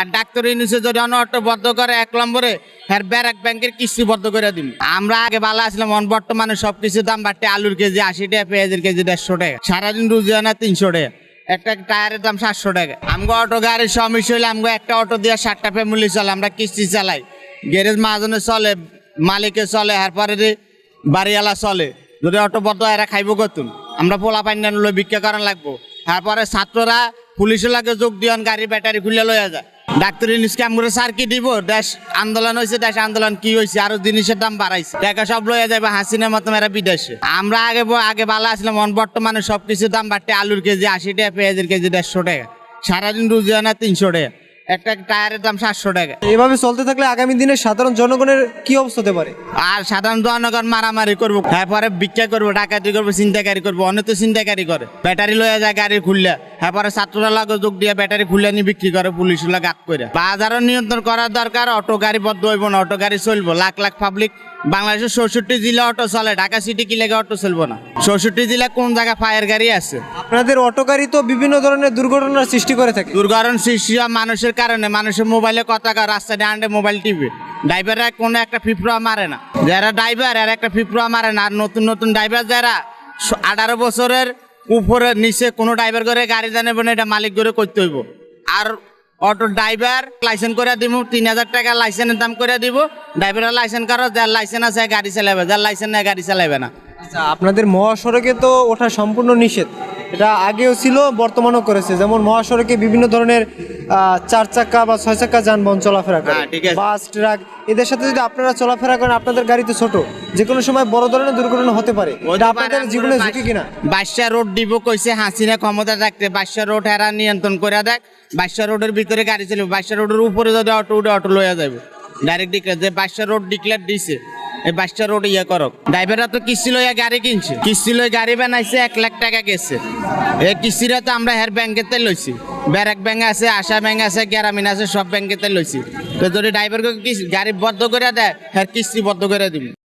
আর doctor ইউনিসে যদি auto বদ্ধ করে, এক নম্বরে হ্যাঁ ব্যারাক ব্যাংকের কিস্তি বদ্ধ করে দিন আমরা আগে ভালো আসলাম অন বর্তমানে সব কিছুর দাম বাড়তে আলুর কেজি আশি টাকা, পেঁয়াজের কেজি দেড়শো টাকা। সারাদিন রুজি না, তিনশো টাকা। একটা টায়ারের দাম সাতশো টাকা। আমগো অটো গাড়ির সমস্যা হলে আমগো একটা অটো দিয়ে ষাটটা ফ্যামিলি চলে, আমরা কিস্তি চালাই। গ্যারেজ মাহাজনে চলে, মালিকে চলে এরপরে বাড়িওয়ালা চলে। যদি অটো বদ্ধ এরা খাইব কতুন আমরা পোলা পাইন লই ভিক্ষা করান লাগবো। তারপরে ছাত্ররা পুলিশের লাগে যোগ দিয়ন গাড়ি ব্যাটারি খুলে লইয়া যায়। ডাক্তার স্ক্যাম আমরা স্যার কি দিব? দেশ আন্দোলন হয়েছে দেশ আন্দোলন কি হয়েছে আরও জিনিসের দাম বাড়াইছে। টাকা সব লইয়া যাবে হাসিনের মতো এরা বিদেশে। আমরা আগে আগে ভালো আসলাম মন বর্তমানে সবকিছুর দাম বাড়তে আলুর কেজি আশি টাকা, পেঁয়াজের কেজি দেড়শো টাকা। সারাদিন রুজি হয় না, তিনশো টাকা। একটা টায়ারের দাম সাতশো টাকা। এভাবে চলতে থাকলে আগামী দিনে সাধারণ জনগণের কি অবস্থা হতে পারে? আর সাধারণ জনগণ মারামারি করব হ্যাঁ পরে ভিক্ষা করব ডাকাতি করব চিন্তাকারি করব অনেক তো চিন্তাকারি করে। ব্যাটারি লয়ে যায় গাড়ি খুললে তারপরে ছাত্ররা লাগে যোগ দিয়ে ব্যাটারি খুলে নিয়ে বিক্রি করে পুলিশ গাত করে। বাজারও নিয়ন্ত্রণ করার দরকার অটো গাড়ি বদ্ধ হইব না অটো গাড়ি চলবো লাখ লাখ পাবলিক বাংলাদেশের চৌষট্টি জেলা অটো চলে ঢাকা সিটি কি লেগে অটো চলবো না? চৌষট্টি জেলা কোন জায়গায় ফায়ার গাড়ি আছে? আপনাদের অটো গাড়ি তো বিভিন্ন ধরনের দুর্ঘটনার সৃষ্টি করে থাকে। দুর্ঘটনা সৃষ্টি হয় মানুষের কারণে মানুষের মোবাইলে কথা কয় রাস্তায় আন্ডে মোবাইল টিপে। ড্রাইভাররা কোনো একটা ফিফড়া মারে না। যারা ড্রাইভার আর একটা ফিফড়া মারে না। আর নতুন নতুন ড্রাইভার যারা আঠারো বছরের উপরে নিচে কোনো ড্রাইভার করে গাড়ি জানাব না এটা মালিক করে করতে হইব। আর অটো ড্রাইভার লাইসেন্স করে দিব তিন হাজার টাকা লাইসেন্সের দাম করে দিব। ড্রাইভারের লাইসেন্স করো যার লাইসেন্স আছে গাড়ি চালাবে যার লাইসেন্স নেই গাড়ি চালাবে না। আচ্ছা আপনাদের মহাসড়কে তো ওঠা সম্পূর্ণ নিষেধ। এটা আগেও ছিল বর্তমানেও করেছে। যেমন মহাসড়কে বিভিন্ন ধরনের চার চাক্কা বা ছয় চাক্কা যানবাহন চলাফেরা করে। হ্যাঁ। বাস ট্রাক এদের সাথে যদি আপনারা চলাফেরা করেন আপনাদের গাড়ি তো ছোট। যে কোনো সময় বড় ধরনের দুর্ঘটনা হতে পারে। এটা আপনাদের জীবনে ঝুঁকি কিনা? বাদশা রোড দিব কইছে হাসিনা ক্ষমতা থাকতে বাদশা রোড হেরা নিয়ন্ত্রণ করে দেখ। বাদশা রোডের ভিতরে গাড়ি চলবে বাদশা রোডের উপরে যদি অটো উঠে অটো লইয়া যাবে ডাইরেক্ট ডিক্লেয়ার যে বাদশা রোড ডিক্লেয়ার দিছে। এই বাইশটা রোড ইয়ে করক ড্রাইভাররা তো কিস্তি লইয়া গাড়ি কিনছে। কিস্তি লই গাড়ি বানাইছে এক লাখ টাকা গেছে। এই কিস্তিটা তো আমরা হের ব্যাংকেতে লইছি। ব্যারাক ব্যাংক আছে, আশা ব্যাংক আছে গ্যারামিন আছে, সব ব্যাংকেতে লইছি। তো যদি ড্রাইভারকে গাড়ি বদ্ধ করে দেয়, হের কিস্তি বদ্ধ করে দিব